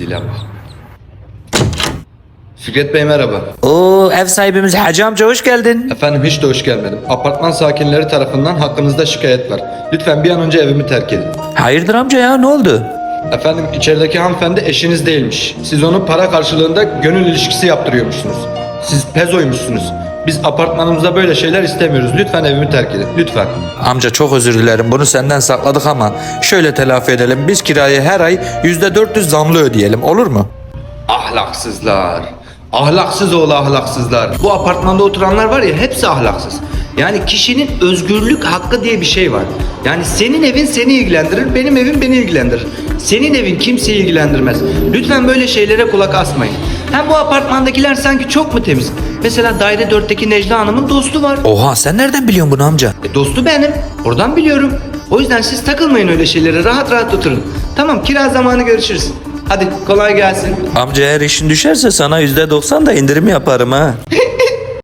Bak. Fikret Bey merhaba. Oo ev sahibimiz Hacı amca hoş geldin. Efendim hiç de hoş gelmedim. Apartman sakinleri tarafından hakkınızda şikayet var. Lütfen bir an önce evimi terk edin. Hayırdır amca ya ne oldu? Efendim içerideki hanımefendi eşiniz değilmiş. Siz onun para karşılığında gönül ilişkisi yaptırıyormuşsunuz. Siz pezoymuşsunuz. Biz apartmanımızda böyle şeyler istemiyoruz. Lütfen evimi terk edin. Lütfen. Amca çok özür dilerim bunu senden sakladık ama şöyle telafi edelim. Biz kirayı her ay %400 zamlı ödeyelim olur mu? Ahlaksızlar. Ahlaksız oğlu ahlaksızlar. Bu apartmanda oturanlar var ya hepsi ahlaksız. Yani kişinin özgürlük hakkı diye bir şey var. Yani senin evin seni ilgilendirir, benim evim beni ilgilendirir. Senin evin kimseyi ilgilendirmez. Lütfen böyle şeylere kulak asmayın. Hem bu apartmandakiler sanki çok mu temiz? Mesela daire 4'teki Necla Hanım'ın dostu var. Oha sen nereden biliyorsun bunu amca? E, dostu benim. Oradan biliyorum. O yüzden siz takılmayın öyle şeylere. Rahat rahat oturun. Tamam kira zamanı görüşürüz. Hadi kolay gelsin. Amca eğer işin düşerse sana %90 da indirim yaparım ha.